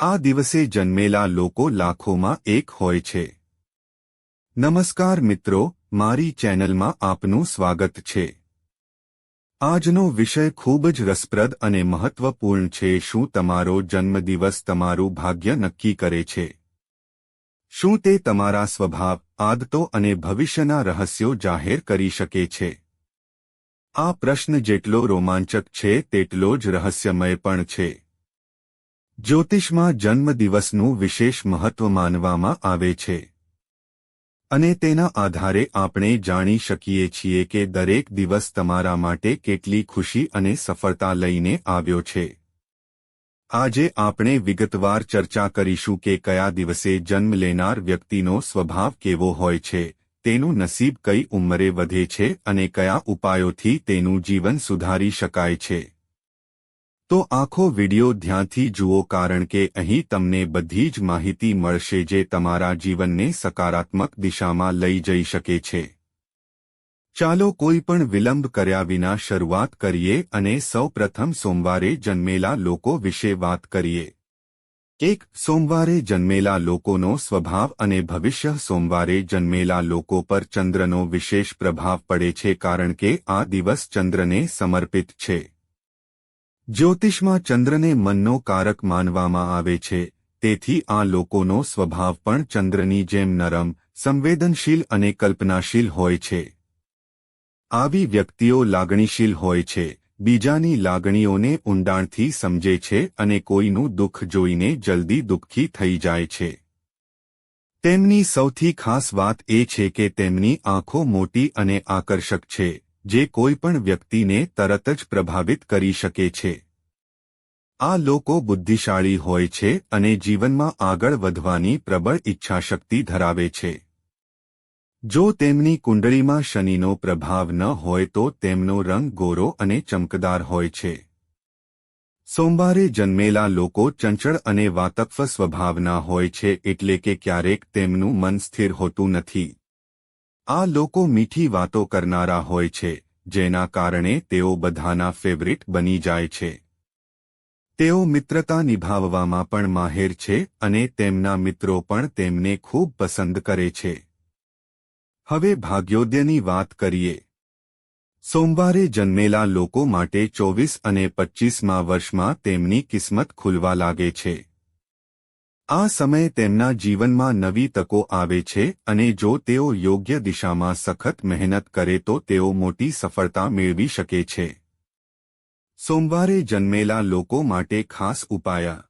આ દિવસે જન્મેલા લોકો લાખોમાં એક હોય છે. નમસ્કાર મિત્રો, મારી ચેનલમાં આપનું સ્વાગત છે. આજનો વિષય ખૂબ જ રસપ્રદ અને મહત્વપૂર્ણ છે શું તમારો જન્મદિવસ તમારું ભાગ્ય નક્કી કરે છે. શું તે તમારા સ્વભાવ, આદતો અને ભવિષ્યના રહસ્યો જાહેર કરી શકે છે? આ પ્રશ્ન જેટલો રોમાંચક છે, તેટલો જ રહસ્યમય પણ છે. જ્યોતિષમાં જન્મદિવસનું વિશેષ મહત્વ માનવામાં આવે છે. અને તેના આધારે આપણે જાણી શકીએ છીએ કે દરેક દિવસ તમારા માટે કેટલી ખુશી અને સફળતા લઈને આવ્યો છે. આજે આપણે વિગતવાર ચર્ચા કરીશું કે કયા દિવસે જન્મ લેનાર વ્યક્તિનો સ્વભાવ કેવો હોય છે, તેનું નસીબ કઈ ઉંમરે વધે છે અને કયા ઉપાયોથી તેનું જીવન સુધારી શકાય છે. તો આખો વિડિયો ધ્યાનથી જુઓ કારણ કે અહીં તમને બધી જ માહિતી મળશે જે તમારા જીવનને સકારાત્મક દિશામાં લઈ જઈ શકે છે. ચાલો કોઈ પણ વિલંબ કર્યા વિના શરૂઆત કરીએ અને સૌપ્રથમ સોમવારે જન્મેલા લોકો વિશે વાત કરીએ. એક, સોમવારે જન્મેલા લોકોનો સ્વભાવ અને ભવિષ્ય. સોમવારે જન્મેલા લોકો પર ચંદ્રનો વિશેષ પ્રભાવ પડે છે કારણ કે આ દિવસ ચંદ્રને સમર્પિત છે. જ્યોતિષમાં ચંદ્રને મનનો કારક માનવામાં આવે છે, તેથી આ લોકોનો સ્વભાવ પણ ચંદ્રની જેમ નરમ, સંવેદનશીલ અને કલ્પનાશીલ હોય છે. આવી વ્યક્તિઓ લાગણીશીલ હોય છે, બીજાની લાગણીઓને ઊંડાણથી સમજે છે અને કોઈનું દુઃખ જોઈને જલ્દી દુઃખી થઈ જાય છે. તેમની સૌથી ખાસ વાત એ છે કે તેમની આંખો મોટી અને આકર્ષક છે. જે કોઈપણ વ્યક્તિને તરત જ પ્રભાવિત કરી શકે છે. આ લોકો બુદ્ધિશાળી હોય છે અને જીવનમાં આગળ વધવાની પ્રબળ ઈચ્છાશક્તિ ધરાવે છે. જો તેમની કુંડળીમાં શનિનો પ્રભાવ ન હોય તો તેમનો રંગ ગોરો અને ચમકદાર હોય છે. સોમવારે જન્મેલા લોકો ચંચળ અને વાતકફ સ્વભાવના હોય છે એટલે કે ક્યારેક તેમનું મન સ્થિર હોતું નથી. આ લોકો મીઠી વાતો કરનારા હોય છે. જેના કારણે તેઓ બધાના ફેવરિટ બની જાય છે. તેઓ મિત્રતા નિભાવવામાં પણ માહેર છે અને તેમના મિત્રો પણ તેમને ખૂબ પસંદ કરે છે. હવે ભાગ્યોદયની વાત કરીએ. સોમવારે જન્મેલા લોકો માટે ચોવીસ અને પચ્ચીસમાં વર્ષમાં તેમની કિસ્મત ખુલવા લાગે છે. આ સમયે તેમના જીવનમાં નવી તકો આવે છે અને જો તેઓ યોગ્ય દિશામાં સખત મહેનત કરે તો તેઓ મોટી સફળતા મેળવી શકે છે. સોમવારે જન્મેલા લોકો માટે ખાસ ઉપાયા.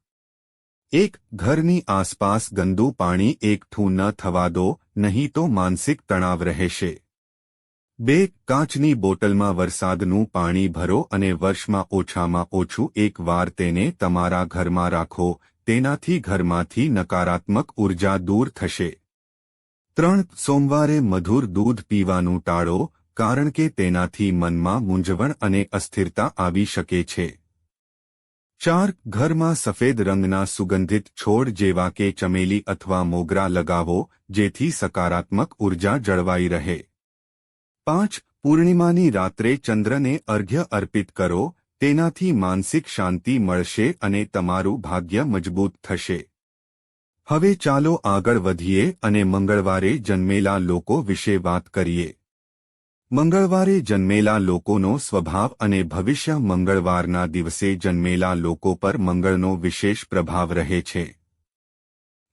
એક, ઘરની આસપાસ ગંદુ પાણી એકઠું ન થવા દો, નહીં તો માનસિક તણાવ રહેશે. બે, કાચની બોટલમાં વરસાદનું પાણી ભરો અને વર્ષમાં ઓછામાં ઓછું એક વાર તેને તમારા ઘરમાં રાખો તેનાથી ઘરમાંથી નકારાત્મક ઊર્જા દૂર થશે. ત્રણ, સોમવારે મધુર દૂધ પીવાનું ટાળો, કારણ કે તેનાથી મનમાં મૂંઝવણ અને અસ્થિરતા આવી શકે છે. ચાર, ઘરમાં સફેદ રંગના સુગંધિત છોડ જેવા કે ચમેલી અથવા મોગરા લગાવો, જેથી સકારાત્મક ઊર્જા જળવાઈ રહે. પાંચ, પૂર્ણિમાની રાત્રે ચંદ્રને અર્ઘ્ય અર્પિત કરો તેનાથી માનસિક શાંતિ મળશે અને તમારું ભાગ્ય મજબૂત થશે. હવે ચાલો આગળ વધીએ અને મંગળવારે જન્મેલા લોકો વિશે વાત કરીએ. મંગળવારે જન્મેલા લોકોનો સ્વભાવ અને ભવિષ્ય મંગળવારના દિવસે જન્મેલા લોકો પર મંગળનો વિશેષ પ્રભાવ રહે છે.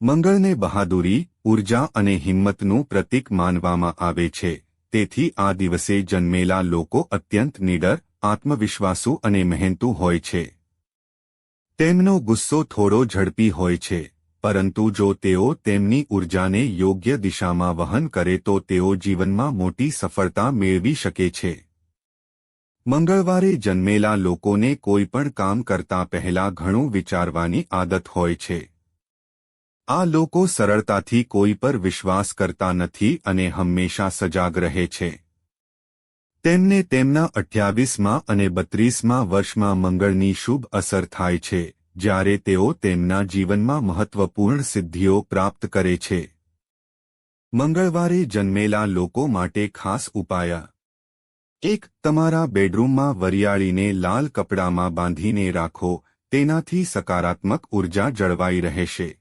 મંગળને બહાદુરી, ઊર્જા અને હિંમતનું પ્રતીક માનવામાં આવે છે. તેથી આ દિવસે જન્મેલા લોકો અત્યંત નિડર આત્મવિશ્વાસુ અને મહેનતુ હોય છે. તેમનો ગુસ્સો થોડો ઝડપી હોય છે, પરંતુ જો તેઓ તેમની ઉર્જાને યોગ્ય દિશામાં વહન કરે તો તેઓ જીવનમાં મોટી સફળતા મેળવી શકે છે. મંગળવારે જન્મેલા લોકોને કોઈપણ કામ કરતા પહેલા ઘણું વિચારવાની આદત હોય છે. આ લોકો સરળતાથી કોઈ પર વિશ્વાસ કરતા નથી અને હંમેશા સજાગ રહે છે. તેમને તેમના અઠ્યાવીસમાં અને બત્રીસમાં વર્ષમાં મંગળની શુભ અસર થાય છે, જ્યારે તેઓ તેમના જીવનમાં મહત્વપૂર્ણ સિદ્ધિઓ પ્રાપ્ત કરે છે. મંગળવારે જન્મેલા લોકો માટે ખાસ ઉપાયા. એક, તમારા બેડરૂમમાં વરિયાળીને લાલ કપડામાં બાંધીને રાખો, તેનાથી સકારાત્મક ઊર્જા જળવાઈ રહેશે.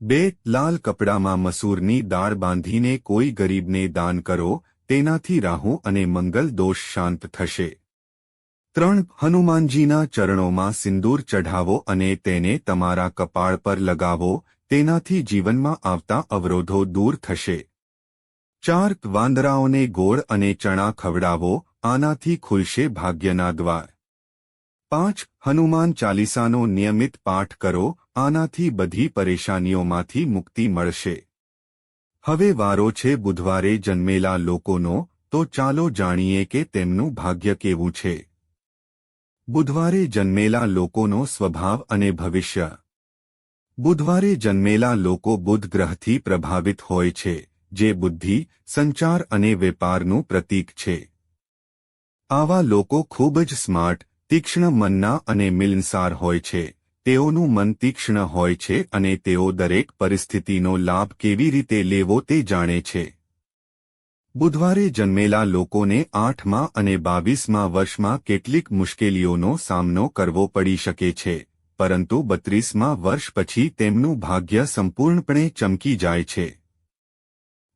બે, લાલ કપડામાં મસૂરની દાળ બાંધીને કોઈ ગરીબને દાન કરો તેનાથી રાહુ અને મંગલ દોષ શાંત થશે. ત્રણ, હનુમાનજીના ચરણોમાં સિંદૂર ચઢાવો અને તેને તમારા કપાળ પર લગાવો, તેનાથી જીવનમાં આવતા અવરોધો દૂર થશે. ચાર, વાંદરાઓને ગોળ અને ચણા ખવડાવો, આનાથી ખુલશે ભાગ્યના દ્વાર. પાંચ, હનુમાન ચાલીસાનો નિયમિત પાઠ કરો, આનાથી બધી પરેશાનીઓમાંથી મુક્તિ મળશે. હવે વારો છે બુધવારે જન્મેલા લોકોનો, તો ચાલો જાણીએ કે તેમનું ભાગ્ય કેવું છે. બુધવારે જન્મેલા લોકોનો સ્વભાવ અને ભવિષ્ય. બુધવારે જન્મેલા લોકો બુધ ગ્રહથી પ્રભાવિત હોય છે, જે બુદ્ધિ, સંચાર અને વેપારનું પ્રતીક છે. આવા લોકો ખૂબ જ સ્માર્ટ, તીક્ષ્ણ મનના અને મિલનસાર હોય છે. તેઓનું મન તીક્ષ્ણ હોય છે અને તેઓ દરેક પરિસ્થિતિનો લાભ કેવી રીતે લેવો તે જાણે છે. બુધવારે જન્મેલા લોકોને આઠમા અને બાવીસમાં વર્ષમાં કેટલીક મુશ્કેલીઓનો સામનો કરવો પડી શકે છે, પરંતુ બત્રીસમાં વર્ષ પછી તેમનું ભાગ્ય સંપૂર્ણપણે ચમકી જાય છે.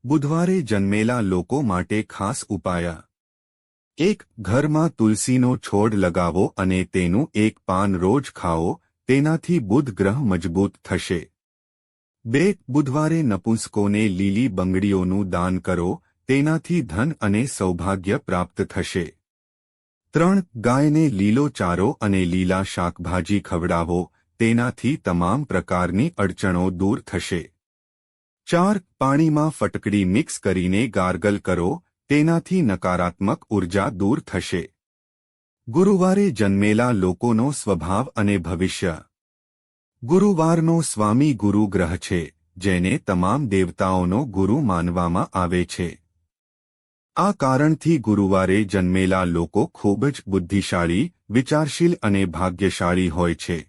બુધવારે જન્મેલા લોકો માટે ખાસ ઉપાયા. એક, ઘરમાં તુલસીનો છોડ લગાવો અને તેનું એક પાન રોજ ખાઓ તેનાથી બુધ ગ્રહ મજબૂત થશે. બે બુધવારે નપુંસકોને લીલી બંગડીઓનું દાન કરો, તેનાથી ધન અને સૌભાગ્ય પ્રાપ્ત થશે. ત્રણ, ગાયને લીલો ચારો અને લીલા શાકભાજી ખવડાવો, તેનાથી તમામ પ્રકારની અડચણો દૂર થશે. ચાર, પાણીમાં ફટકડી મિક્સ કરીને ગાર્ગલ કરો, તેનાથી નકારાત્મક ઊર્જા દૂર થશે. ગુરુવારે જન્મેલા લોકોનો સ્વભાવ અને ભવિષ્ય. ગુરુવારનો સ્વામી ગુરુ ગ્રહ છે, જેને તમામ દેવતાઓનો ગુરુ માનવામાં આવે છે. આ કારણથી ગુરુવારે જન્મેલા લોકો ખૂબ જ બુદ્ધિશાળી, વિચારશીલ અને ભાગ્યશાળી હોય છે.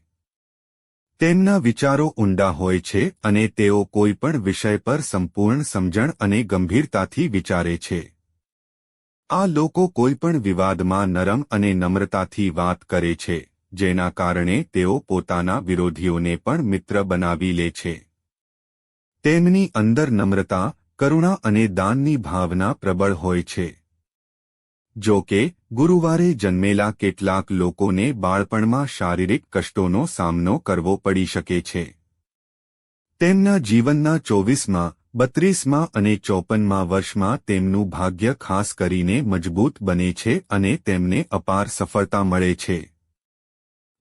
તેમના વિચારો ઊંડા હોય છે અને તેઓ કોઈપણ વિષય પર સંપૂર્ણ સમજણ અને ગંભીરતાથી વિચારે છે. આ લોકો કોઈપણ વિવાદમાં નરમ અને નમ્રતાથી વાત કરે છે, જેના કારણે તેઓ પોતાના વિરોધીઓને પણ મિત્ર બનાવી લે છે. તેમની અંદર નમ્રતા, કરુણા અને દાનની ભાવના પ્રબળ હોય છે. જો કે, ગુરુવારે જન્મેલા કેટલાક લોકોને બાળપણમાં શારીરિક કષ્ટોનો સામનો કરવો પડી શકે છે. તેમના જીવનના ચોવીસમાં બત્રીસમાં અને ચોપનમાં વર્ષમાં તેમનું ભાગ્ય ખાસ કરીને મજબૂત બને છે અને તેમને અપાર સફળતા મળે છે.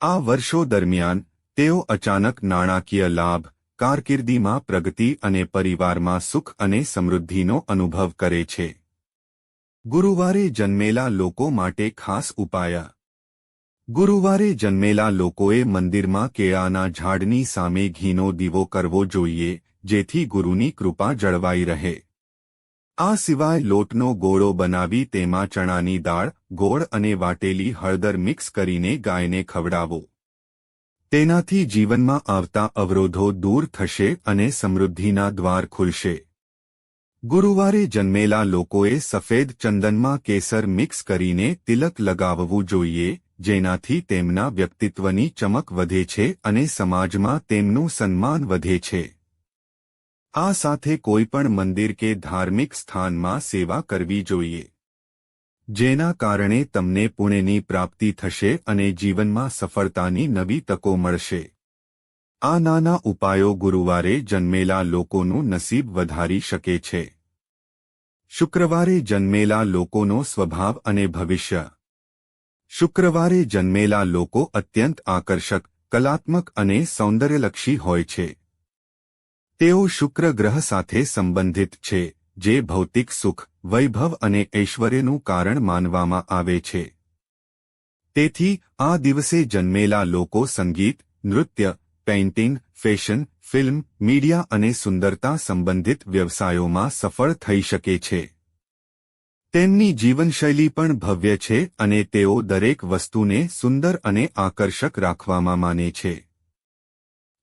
આ વર્ષો દરમિયાન, તેઓ અચાનક નાણાકીય લાભ, કારકિર્દીમાં પ્રગતિ અને પરિવારમાં સુખ અને સમૃદ્ધિનો અનુભવ કરે છે. ગુરુવારે જન્મેલા લોકો માટે ખાસ ઉપાયા. ગુરુવારે જન્મેલા લોકોએ મંદિરમાં કેળાના ઝાડની સામે ઘીનો દીવો કરવો જોઈએ. જેથી ગુરુની કૃપા જળવાઈ રહે. આ સિવાય લોટનો ગોળો બનાવી તેમાં ચણાની દાળ, ગોળ અને વાટેલી હળદર મિક્સ કરીને ગાયને ખવડાવો. તેનાથી જીવનમાં આવતા અવરોધો દૂર થશે અને સમૃદ્ધિના દ્વાર ખુલશે. ગુરુવારે જન્મેલા લોકોએ સફેદ ચંદનમાં કેસર મિક્સ કરીને તિલક લગાવવું જોઈએ, જેનાથી તેમના વ્યક્તિત્વની ચમક વધે છે અને સમાજમાં તેમનું સન્માન વધે છે. આ સાથે કોઈપણ મંદિર કે ધાર્મિક સ્થાનમાં સેવા કરવી જોઈએ. જેના કારણે તમને પુણ્યની પ્રાપ્તિ થશે અને જીવનમાં સફળતાની નવી તકો મળશે. આ નાના ઉપાયો ગુરુવારે જન્મેલા લોકોનું નસીબ વધારી શકે છે. શુક્રવારે જન્મેલા લોકોનો સ્વભાવ અને ભવિષ્ય. શુક્રવારે જન્મેલા લોકો અત્યંત આકર્ષક, કલાત્મક અને સૌંદર્યલક્ષી હોય છે. તેઓ શુક્ર ગ્રહ સાથે સંબંધિત છે, જે ભૌતિક સુખ, વૈભવ અને ઐશ્વર્યનું કારણ માનવામાં આવે છે. તેથી, આ દિવસે જન્મેલા લોકો સંગીત, નૃત્ય, પેઇન્ટિંગ, ફેશન, ફિલ્મ, મીડિયા અને સુંદરતા સંબંધિત વ્યવસાયોમાં સફળ થઈ શકે છે. તેમની જીવનશૈલી પણ ભવ્ય છે અને તેઓ દરેક વસ્તુને સુંદર અને આકર્ષક રાખવામાં માને છે.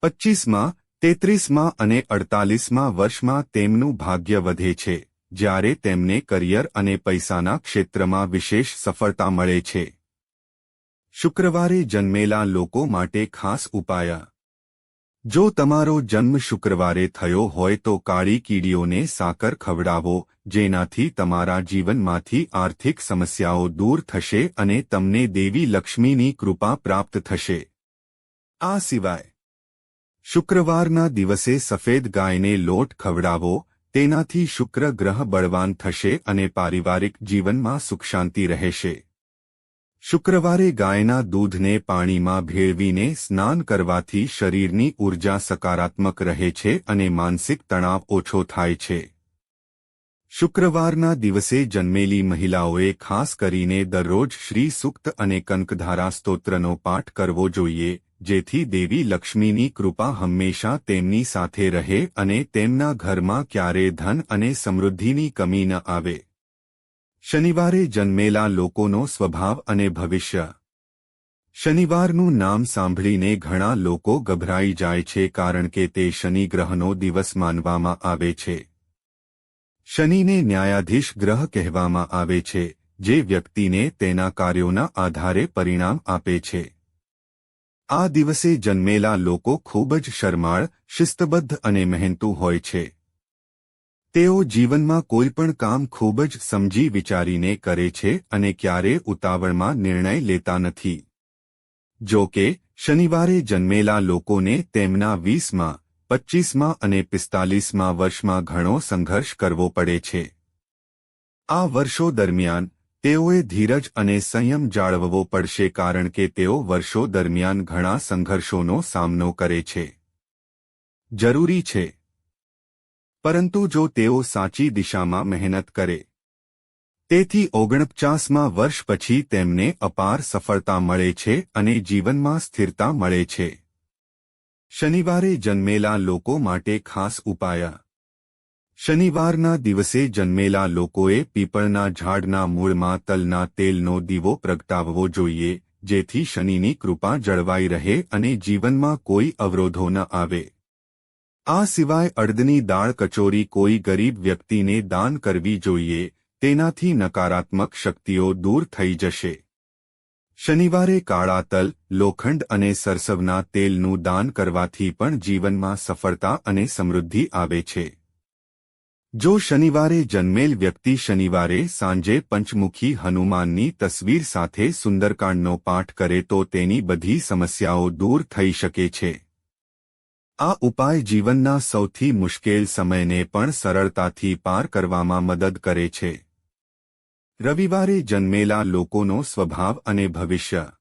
પચ્ચીસમાં તેત્રીસમાં અને અડતાલીસમાં વર્ષમાં તેમનું ભાગ્ય વધે છે, જ્યારે તેમને કરિયર અને પૈસાના ક્ષેત્રમાં વિશેષ સફળતા મળે છે. શુક્રવારે જન્મેલા લોકો માટે ખાસ ઉપાય. જો તમારો જન્મ શુક્રવારે થયો હોય તો કાળી કીડીઓને સાકર ખવડાવો, જેનાથી તમારા જીવનમાંથી આર્થિક સમસ્યાઓ દૂર થશે અને તમને દેવી લક્ષ્મીની કૃપા પ્રાપ્ત થશે. આ સિવાય શુક્રવારના દિવસે સફેદ ગાયને લોટ ખવડાવો, તેનાથી શુક્ર ગ્રહ બળવાન થશે અને પારિવારિક જીવનમાં સુખ શાંતિ રહેશે. શુક્રવારે ગાયના દૂધને પાણીમાં ભેળવીને સ્નાન કરવાથી શરીરની ઊર્જા સકારાત્મક રહે છે અને માનસિક તણાવ ઓછો થાય છે. શુક્રવારના દિવસે જન્મેલી મહિલાઓએ ખાસ કરીને દરરોજ શ્રી સુક્ત અને કંકધારા સ્તોત્રનો પાઠ કરવો જોઈએ જેથી દેવી લક્ષ્મીની કૃપા હંમેશા તેમની સાથે રહે અને તેમના ઘરમાં ક્યારે ધન અને સમૃદ્ધિની કમી ન આવે. શનિવારે જન્મેલા લોકોનો સ્વભાવ અને ભવિષ્ય. શનિવારનું નામ સાંભળીને ઘણા લોકો ગભરાઈ જાય છે કારણ કે તે શનિ ગ્રહનો દિવસ માનવામાં આવે છે. શનિને ન્યાયાધીશ ગ્રહ કહેવામાં આવે છે, જે વ્યક્તિને તેના કાર્યોના આધારે પરિણામ આપે છે. આ દિવસે જન્મેલા લોકો ખૂબ જ શરમાળ, શિસ્તબદ્ધ અને મહેનતુ હોય છે. તેઓ જીવનમાં કોઈપણ કામ ખૂબ જ સમજી વિચારીને કરે છે અને ક્યારે ઉતાવળમાં નિર્ણય લેતા નથી. જો કે, શનિવારે જન્મેલા લોકોને તેમના વીસમાં, પચ્ચીસમાં અને પિસ્તાલીસમાં વર્ષમાં ઘણો સંઘર્ષ કરવો પડે છે. આ વર્ષો દરમિયાન તેઓએ ધીરજ અને સંયમ જાળવવો પડશે કારણ કે તેઓ વર્ષો દરમિયાન ઘણા સંઘર્ષોનો સામનો કરે છે. જરૂરી છે. પરંતુ જો તેઓ સાચી દિશામાં મહેનત કરે, તેથી ઓગણપચાસમાં વર્ષ પછી તેમને અપાર સફળતા મળે છે અને જીવનમાં સ્થિરતા મળે છે. શનિવારે જન્મેલા લોકો માટે ખાસ ઉપાય શનિવારના દિવસે જન્મેલા લોકોએ પીપળના ઝાડના મૂળમાં તલના તેલનો દીવો પ્રગટાવવો જોઈએ, જેથી શનિની કૃપા જળવાઈ રહે અને જીવનમાં કોઈ અવરોધો ન આવે. આ સિવાય અડદની દાળ કચોરી કોઈ ગરીબ વ્યક્તિને દાન કરવી જોઈએ, તેનાથી નકારાત્મક શક્તિઓ દૂર થઈ જશે. શનિવારે કાળા તલ, લોખંડ અને સરસવના તેલનું દાન કરવાથી પણ જીવનમાં સફળતા અને સમૃદ્ધિ આવે છે. જો શનિવારે જન્મેલ વ્યક્તિ શનિવારે સાંજે પંચમુખી હનુમાનની તસવીર સાથે સુંદરકાંડનો પાઠ કરે તો તેની બધી સમસ્યાઓ દૂર થઈ શકે છે. આ ઉપાય જીવનના સૌથી મુશ્કેલ સમયને પણ સરળતાથી પાર કરવામાં મદદ કરે છે. રવિવારે જન્મેલા લોકોનો સ્વભાવ અને ભવિષ્ય.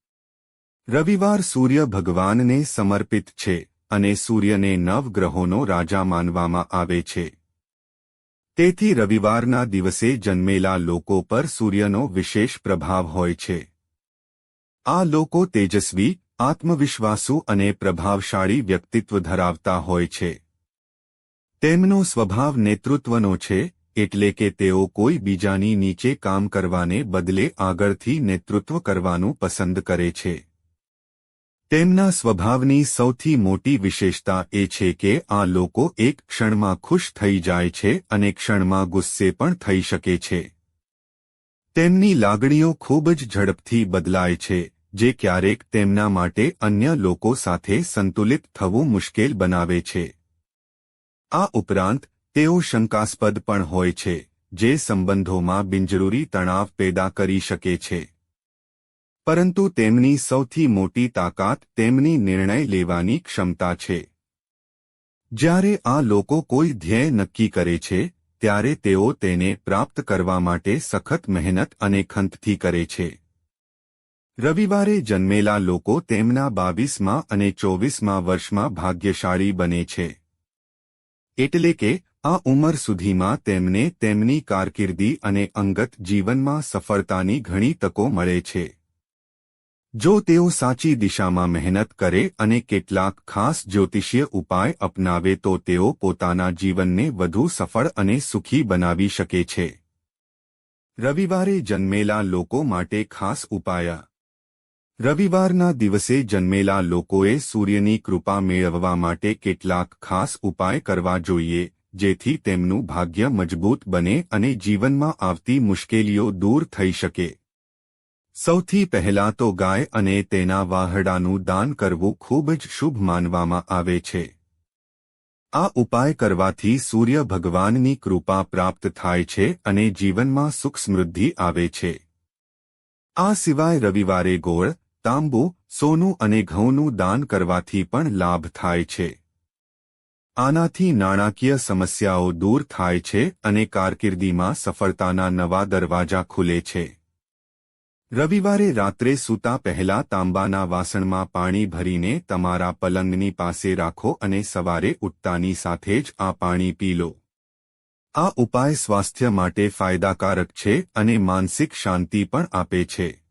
રવિવાર સૂર્ય ભગવાનને સમર્પિત છે અને સૂર્યને નવગ્રહોનો રાજા માનવામાં આવે છે. તેથી રવિવારના દિવસે જન્મેલા લોકો પર સૂર્યનો વિશેષ પ્રભાવ હોય છે. આ લોકો તેજસ્વી, આત્મવિશ્વાસુ અને પ્રભાવશાળી વ્યક્તિત્વ ધરાવતા હોય છે. તેમનો સ્વભાવ નેતૃત્વનો છે, એટલે કે તેઓ કોઈ બીજાની નીચે કામ કરવાને બદલે આગળથી નેતૃત્વ કરવાનું પસંદ કરે છે. તેમના સ્વભાવની સૌથી મોટી વિશેષતા એ છે કે આ લોકો એક ક્ષણમાં ખુશ થઈ જાય છે અને ક્ષણમાં ગુસ્સે પણ થઈ શકે છે. તેમની લાગણીઓ ખૂબ જ ઝડપથી બદલાય છે, જે ક્યારેક તેમના માટે અન્ય લોકો સાથે સંતુલિત થવું મુશ્કેલ બનાવે છે. આ ઉપરાંત, તેઓ શંકાસ્પદ પણ હોય છે, જે સંબંધોમાં બિનજરૂરી તણાવ પેદા કરી શકે છે. પરંતુ તેમની સૌથી મોટી તાકાત તેમની નિર્ણય લેવાની ક્ષમતા છે. જ્યારે આ લોકો કોઈ ધ્યેય નક્કી કરે છે, ત્યારે તેઓ તેને પ્રાપ્ત કરવા માટે સખત મહેનત અને ખંતથી કરે છે. રવિવારે જન્મેલા લોકો તેમના બાવીસમાં અને ચોવીસમાં વર્ષમાં ભાગ્યશાળી બને છે. એટલે કે, આ ઉંમર સુધીમાં તેમને તેમની કારકિર્દી અને અંગત જીવનમાં સફળતાની ઘણી તકો મળે છે. જો તેઓ સાચી દિશામાં મહેનત કરે અને કેટલાક ખાસ જ્યોતિષીય ઉપાય અપનાવે તો તેઓ પોતાના જીવનને વધુ સફળ અને સુખી બનાવી શકે છે. રવિવારે જન્મેલા લોકો માટે ખાસ ઉપાય. રવિવારના દિવસે જન્મેલા લોકોએ સૂર્યની કૃપા મેળવવા માટે કેટલાક ખાસ ઉપાય કરવા જોઈએ, જેથી તેમનું ભાગ્ય મજબૂત બને અને જીવનમાં આવતી મુશ્કેલીઓ દૂર થઈ શકે. સૌથી પહેલા તો ગાય અને તેના વાહડાનું દાન કરવું ખૂબ જ શુભ માનવામાં આવે છે. આ ઉપાય કરવાથી સૂર્ય ભગવાનની કૃપા પ્રાપ્ત થાય છે અને જીવનમાં સુખ સમૃદ્ધિ આવે છે. આ સિવાય રવિવારે ગોળ, તાંબુ, સોનું અને ઘઉંનું દાન કરવાથી પણ લાભ થાય છે. આનાથી નાણાકીય સમસ્યાઓ દૂર થાય છે અને કારકિર્દીમાં સફળતાના નવા દરવાજા ખુલે છે. રવિવારે રાત્રે સૂતા પહેલા તાંબાના વાસણમાં પાણી ભરીને તમારા પલંગની પાસે રાખો અને સવારે ઉઠતાની સાથે જ આ પાણી પી લો. આ ઉપાય સ્વાસ્થ્ય માટે ફાયદાકારક છે અને માનસિક શાંતિ પણ આપે છે.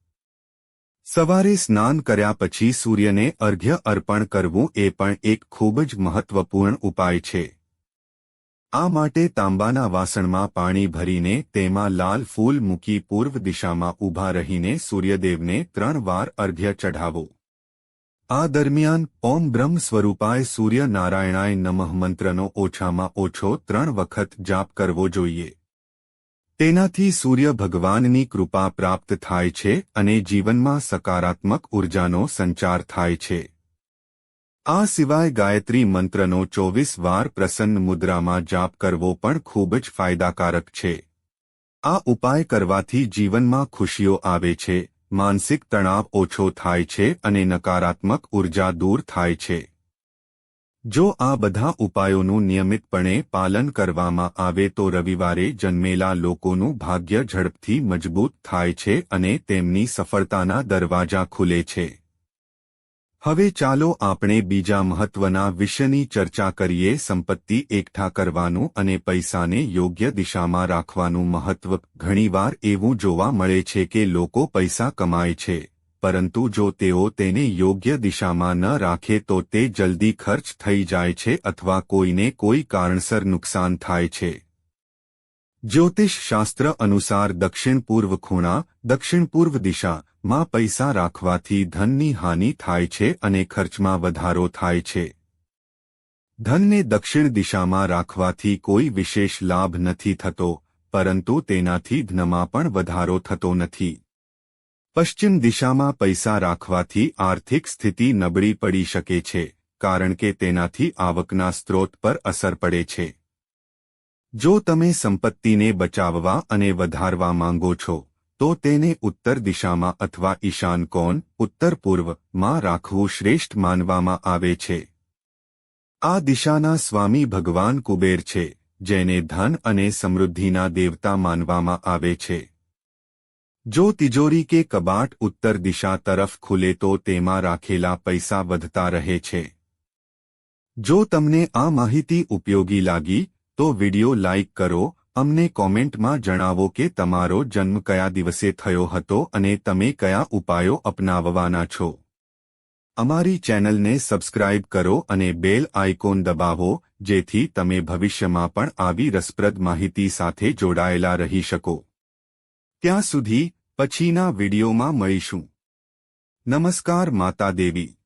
સવારે સ્નાન કર્યા પછી સૂર્યને અર્ઘ્ય અર્પણ કરવું એ પણ એક ખૂબ જ મહત્વપૂર્ણ ઉપાય છે. આ માટે તાંબાના વાસણમાં પાણી ભરીને તેમાં લાલ ફૂલ મૂકી પૂર્વ દિશામાં ઊભા રહીને સૂર્યદેવને ત્રણ વાર અર્ઘ્ય ચઢાવો. આ દરમિયાન ઓમ બ્રહ્મ સ્વરૂપાય સૂર્યનારાયણાય નમઃ મંત્રનો ઓછામાં ઓછો ત્રણ વખત જાપ કરવો જોઈએ. તેનાથી સૂર્ય ભગવાનની કૃપા પ્રાપ્ત થાય છે અને જીવનમાં સકારાત્મક ઉર્જાનો સંચાર થાય છે. આ સિવાય ગાયત્રી મંત્રનો ચોવીસ વાર પ્રસન્ન મુદ્રામાં જાપ કરવો પણ ખૂબ જ ફાયદાકારક છે. આ ઉપાય કરવાથી જીવનમાં ખુશીઓ આવે છે, માનસિક તણાવ ઓછો થાય છે અને નકારાત્મક ઊર્જા દૂર થાય છે. જો આ બધા ઉપાયોનું નિયમિતપણે પાલન કરવામાં આવે તો રવિવારે જન્મેલા લોકોનું ભાગ્ય ઝડપથી મજબૂત થાય છે અને તેમની સફળતાના દરવાજા ખુલે છે. હવે ચાલો આપણે બીજા મહત્વના વિષયની ચર્ચા કરીએ સંપત્તિ એકઠા કરવાનું અને પૈસાને યોગ્ય દિશામાં રાખવાનું મહત્વ. ઘણીવાર એવું જોવા મળે છે કે લોકો પૈસા કમાય છે, પરંતુ જો તેઓ તેને યોગ્ય દિશામાં ન રાખે તો તે જલ્દી ખર્ચ થઈ જાય છે અથવા કોઈને કોઈ કારણસર નુકસાન થાય છે. જ્યોતિષ શાસ્ત્ર અનુસાર દક્ષિણ પૂર્વ ખૂણા, દક્ષિણ પૂર્વ દિશામાં પૈસા રાખવાથી ધનની હાનિ થાય છે અને ખર્ચમાં વધારો થાય છે. ધનને દક્ષિણ દિશામાં રાખવાથી કોઈ વિશેષ લાભ નથી થતો, પરંતુ તેનાથી ધનમાં પણ વધારો થતો નથી. પશ્ચિમ દિશામાં પૈસા રાખવાથી આર્થિક સ્થિતિ નબળી પડી શકે છે, કારણ કે તેનાથી આવકના સ્ત્રોત પર અસર પડે છે. જો તમે સંપત્તિને બચાવવા અને વધારવા માંગો છો, તો તેને ઉત્તર દિશામાં અથવા ઈશાન કોણ, ઉત્તર પૂર્વમાં રાખવું શ્રેષ્ઠ માનવામાં આવે છે. આ દિશાના સ્વામી ભગવાન કુબેર છે, જેને ધન અને સમૃદ્ધિના દેવતા માનવામાં આવે છે. જો તિજોરી કે કબાટ ઉત્તર દિશા તરફ ખુલે તો તેમાં રાખેલા પૈસા વધતા રહે છે. જો તમને આ માહિતી ઉપયોગી લાગી તો વિડિયો લાઇક કરો, અમને કોમેન્ટમાં જણાવો કે તમારો જન્મ કયા દિવસે થયો હતો અને તમે કયા ઉપાયો અપનાવવાના છો. અમારી ચેનલને સબસ્ક્રાઇબ કરો અને બેલ આઇકોન દબાવો, જેથી તમે ભવિષ્યમાં પણ આવી રસપ્રદ માહિતી સાથે જોડાયેલા રહી શકો. ત્યાં સુધી પછીના વિડીયોમાં મળીશું. નમસ્કાર, માતા દેવી.